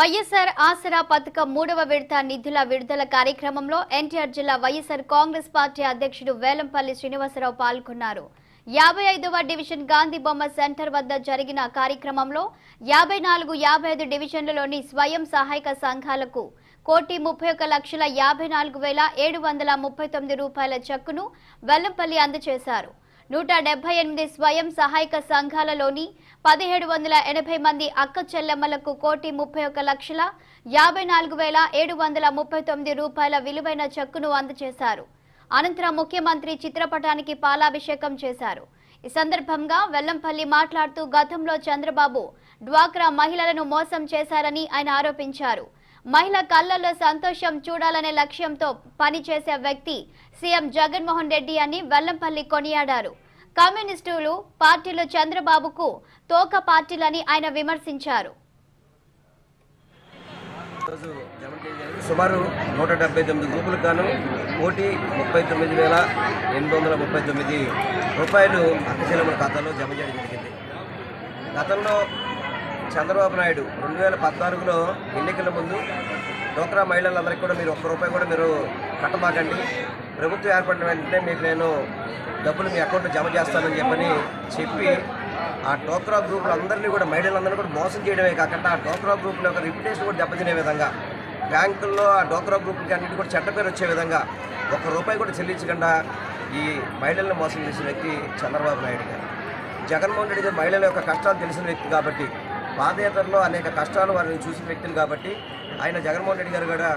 వైఎస్ఆర్ ఆసరా పథకం మూడవ విడత నిధుల విడుదల కార్యక్రమంలో ఎన్టీఆర్ జిల్లా వైఎస్ఆర్ కాంగ్రెస్ పార్టీ అధ్యక్షుడు వేలంపల్లి శ్రీనివాసరావు పాల్గొన్నారు. యాభై ఐదవ డివిజన్ గాంధీ బొమ్మ సెంటర్ వద్ద జరిగిన కార్యక్రమంలో యాభై నాలుగు యాభై ఐదు డివిజన్లలోని స్వయం సహాయక సంఘాలకు కోటి ముప్పై ఒక లక్షల యాభై నాలుగు వేల ఏడు వందల ముప్పై తొమ్మిది రూపాయల చెక్కును వెల్లంపల్లి అందజేశారు. నూట డెబ్బై ఎనిమిది స్వయం సహాయక సంఘాలలోని పదిహేడు వందల ఎనభై మంది అక్క చెల్లెమ్మలకు కోటి ముప్పై ఒక లక్షల యాభై నాలుగు వేల ఏడు వందల ముప్పై తొమ్మిది రూపాయల విలువైన చెక్కును అందజేశారు. అనంతరం ముఖ్యమంత్రి చిత్రపటానికి పాలాభిషేకం చేశారు. ఈ సందర్భంగా వెల్లంపల్లి మాట్లాడుతూ గతంలో చంద్రబాబు డ్వాక్రా మహిళలను మోసం చేశారని ఆయన ఆరోపించారు. మహిళ కళ్ళల్లో సంతోషం చూడాలనే లక్ష్యంతో పనిచేసే వ్యక్తి సీఎం జగన్మోహన్ రెడ్డి అని వెల్లంపల్లి కొనియాడారు. కమ్యూనిస్టులు పార్టీలో చంద్రబాబుకు తోక పార్టీలని ఆయన విమర్శించారు. సుమారు నూట డెబ్బై తొమ్మిది గ్రూపులకు గాను కోటి ముప్పై తొమ్మిది వేల ఎనిమిది వందల ముప్పై తొమ్మిది రూపాయలు అక్కశీలముల ఖాతాలో జమ చేయడం జరిగింది. గతంలో చంద్రబాబు నాయుడు రెండు వేల పద్నాలుగులో ఎన్నికల ముందు డోక్రా మహిళలందరికీ కూడా మీరు ఒక్క రూపాయి కూడా మీరు కట్టబాకండి ప్రభుత్వం ఏర్పడిన వెంటనే మీకు నేను డబ్బులు మీ అకౌంట్లో జమ చేస్తానని చెప్పని చెప్పి ఆ టోక్రా గ్రూపులు అందరినీ కూడా మహిళలందరినీ కూడా మోసం చేయడమే కాకుండా ఆ టోక్రా గ్రూపుల యొక్క రిప్యుటేషన్ కూడా దెబ్బతినే విధంగా బ్యాంకుల్లో ఆ డోక్రా గ్రూపులకి అన్నింటి కూడా చెడ్డ పేరు వచ్చే విధంగా ఒక్క రూపాయి కూడా చెల్లించకుండా ఈ మహిళల్ని మోసం చేసిన వ్యక్తి చంద్రబాబు నాయుడు గారు. జగన్మోహన్ రెడ్డి గారు మహిళల యొక్క కష్టాలు తెలిసిన వ్యక్తి కాబట్టి పాదయాత్రలో అనేక కష్టాలు వారిని చూసిన వ్యక్తులు కాబట్టి ఆయన జగన్మోహన్ రెడ్డి గారు కూడా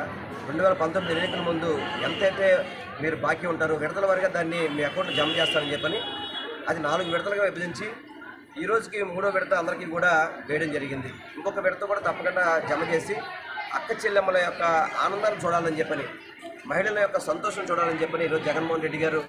రెండు వేల పంతొమ్మిది ఎన్నికల ముందు ఎంతైతే మీరు బాకీ ఉంటారు విడతల వారిగా దాన్ని మీ అకౌంట్లో జమ చేస్తారని చెప్పని అది నాలుగు విడతలుగా విభజించి ఈ రోజుకి మూడో విడత అందరికీ కూడా వేయడం జరిగింది. ఇంకొక విడత కూడా తప్పకుండా జమ చేసి అక్క చెల్లెమ్మల యొక్క ఆనందాన్ని చూడాలని చెప్పని మహిళల యొక్క సంతోషం చూడాలని చెప్పని ఈరోజు జగన్మోహన్ రెడ్డి గారు